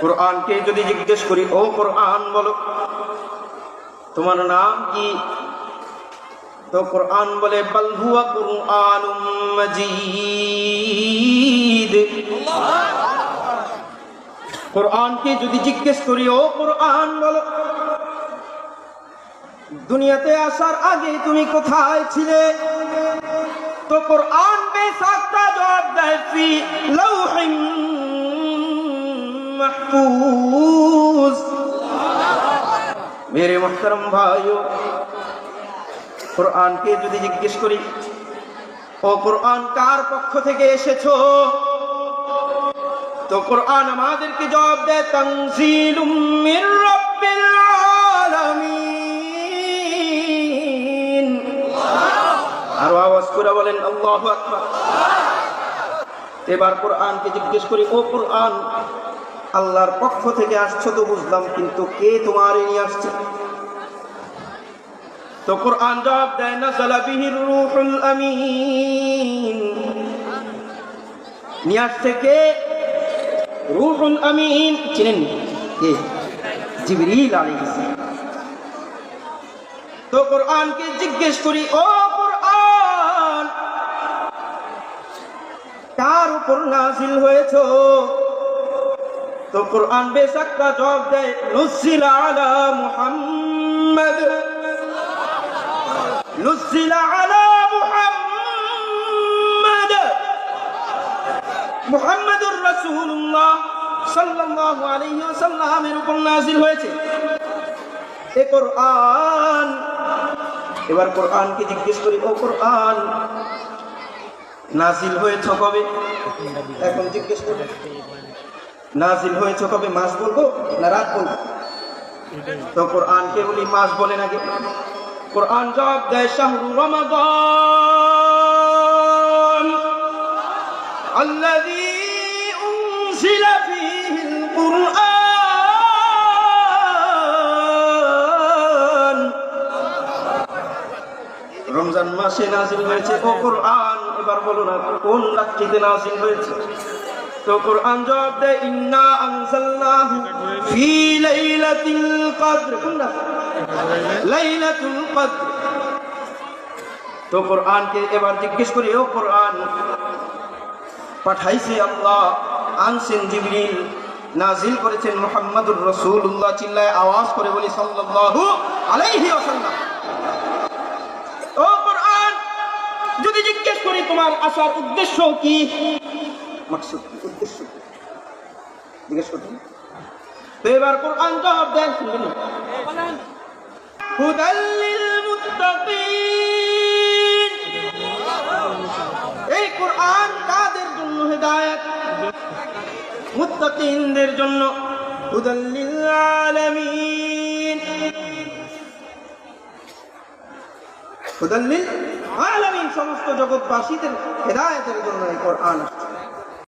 কোরআনকে যদি জিজ্ঞেস করি, ও কোরআন, বলো। তোমার নাম কি? তো কোরআন বলে, বল হুয়া কুরআনুম কোরআনকে যদি জিজ্ঞেস করি, ও কোরআন, বলো। দুনিয়াতে আসার আগে তুমি কোথায় ছিলে? তো কোরআন বেসাক্তা জবাব দেয় মাহফুজ। মেরে মোহতরম ভাইও, কোরআনকে যদি জিজ্ঞেস করি, ও কোরআন কার পক্ষ থেকে এসেছ? তো কোরআন আমাদেরকে জবাব দেয় আলামিন। আরও আওয়াজ করে বলেন, আল্লাহু আকবার। এবার কোরআনকে জিজ্ঞেস করি, ও কোরআন আল্লাহর পক্ষ থেকে আসছো তো বুঝলাম, কিন্তু কে তোমার নিয়ে আসছে? তো কোরআন জবাব দেয় নাযালা বিহির রূহুল আমিন। নিয়ে আসছে কে? রুহুল আমিন। চিনেন কে? জিবরিল আলাইহিস তো কোরআনকে জিজ্ঞেস করি, ও কোরআন, কার উপর নাজিল হয়েছো? তো কোরআন বেশাক্কা জবাব দেয়, নুসিল আলা মুহাম্মদ। নুসিল আলা মুহাম্মদ। মুহাম্মাদুর রাসূলুল্লাহ সাল্লাল্লাহু আলাইহি ওয়াসাল্লামের উপর নাযিল হয়েছে। এ কোরআন, এবার কোরআনকে জিজ্ঞেস করি, ও কোরআন নাজিল হয়েছ কবে? এখন জিজ্ঞেস করি। নাজিল হয়েছে কবে? মাস বলব না রাত বলব? তো কোরআনকে বলি মাস বলে নাকি? কোরআন জবাব দেয় শাহরু রমাদান। আল্লাযী কুরআন। রমজান মাসে নাজিল হয়েছে ও কোরআন। এবার বলো না, কোন রাত্রিতে নাজিল হয়েছে? তো কোরআন জবাব দেয় ইন্না আনজালনাহু ফি লাইলাতিল কদর? লাইলাতুল কদর। তো কোরআনকে এবার জিজ্ঞেস করি, ও কোরআন, পাঠাইছে আল্লাহ, আনছেন জিবরিল নাজিল করেছেন মুহাম্মাদুর রাসূলুল্লাহ, চিল্লায় আওয়াজ করে বলি, সাল্লাল্লাহু আলাইহি ওয়াসাল্লাম। ও কোরআন, যদি জিজ্ঞেস করি, তোমার আসার উদ্দেশ্য কি? মাকসুদ কি উদ্দেশ্য কি? জিজ্ঞেস করছেন তো এবার কোরআন জবাব দেন শুনবেন হুদাল্লিল মুত্তাকিন। এই কোরআন জন্য হেদায়েত? মুত্তাকিনদের জন্য। হুদাল্লিল আলামিন। হুদাল্লিল আলামিন, সমস্ত জগৎবাসীদের হেদায়েতের জন্য এই কোরআন আসছে।